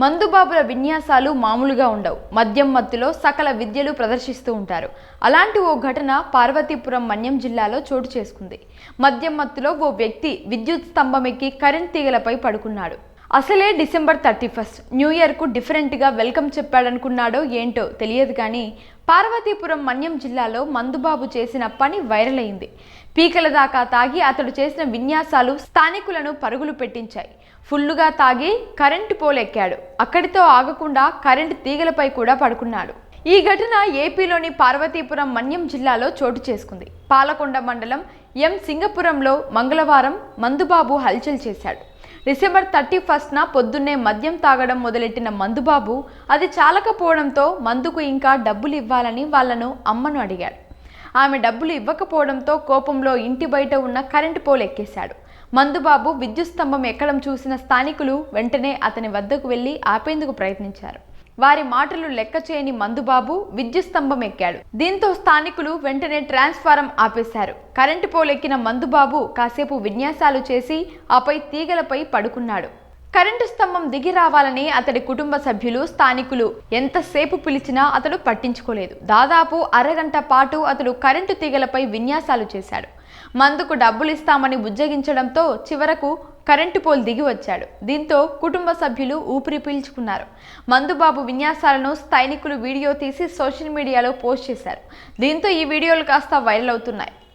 మందుబాబుల విన్యాసాలు మామూలుగా ఉండవు. మద్యం మత్తులో సకల విద్యలు ప్రదర్శిస్తూ ఉంటారు. అలాంటి ఓ ఘటన పార్వతీపురం మన్యం జిల్లాలో చోటు చేసుకుంది. మద్యం మత్తులో ఓ వ్యక్తి విద్యుత్ స్తంభం ఎక్కి కరెంట్ తీగలపై పడుకున్నాడు. అసలే డిసెంబర్ థర్టీ ఫస్ట్. న్యూ ఇయర్కు డిఫరెంట్గా వెల్కమ్ చెప్పాడనుకున్నాడో ఏంటో తెలియదు కానీ పార్వతీపురం మన్యం జిల్లాలో మందుబాబు చేసిన పని వైరల్ అయింది పీకల దాకా తాగి అతడు చేసిన విన్యాసాలు స్థానికులను పరుగులు పెట్టించాయి. ఫుల్లుగా తాగి కరెంటు పోలెక్కాడు. అక్కడితో ఆగకుండా కరెంటు తీగలపై కూడా పడుకున్నాడు. ఈ ఘటన ఏపీలోని పార్వతీపురం మన్యం జిల్లాలో చోటు చేసుకుంది. పాలకొండ మండలం ఎం సింగపురంలో మంగళవారం మందుబాబు హల్చల్ చేశాడు. డిసెంబర్ థర్టీ ఫస్ట్న పొద్దున్నే మద్యం తాగడం మొదలెట్టిన మందుబాబు అది చాలకపోవడంతో మందుకు ఇంకా డబ్బులు ఇవ్వాలని వాళ్ళను అమ్మను అడిగాడు. ఆమె డబ్బులు ఇవ్వకపోవడంతో కోపంలో ఇంటి బయట ఉన్న కరెంటు పోల్ ఎక్కేశాడు మందుబాబు విద్యుత్ స్తంభం ఎక్కడం చూసిన స్థానికులు వెంటనే అతని వద్దకు వెళ్ళి ఆపేందుకు ప్రయత్నించారు. వారి మాటలు లెక్క చేయని మందుబాబు విద్యుత్ స్తంభం ఎక్కాడు. దీంతో స్థానికులు వెంటనే ట్రాన్స్ఫారం ఆపేశారు. కరెంటు పోలెక్కిన మందుబాబు కాసేపు విన్యాసాలు చేసి ఆపై తీగలపై పడుకున్నాడు. కరెంటు స్తంభం దిగి రావాలని అతడి కుటుంబ సభ్యులు స్థానికులు ఎంతసేపు పిలిచినా అతడు పట్టించుకోలేదు. దాదాపు అరగంట పాటు అతడు కరెంటు తీగలపై విన్యాసాలు చేశాడు. మందుకు డబ్బులు ఇస్తామని బుజ్జగించడంతో చివరకు కరెంటు పోల్ దిగి వచ్చాడు. దీంతో కుటుంబ సభ్యులు ఊపిరి పీల్చుకున్నారు. మందుబాబు విన్యాసాలను స్థానికులు వీడియో తీసి సోషల్ మీడియాలో పోస్ట్ చేశారు. దీంతో ఈ వీడియోలు కాస్త వైరల్ అవుతున్నాయి.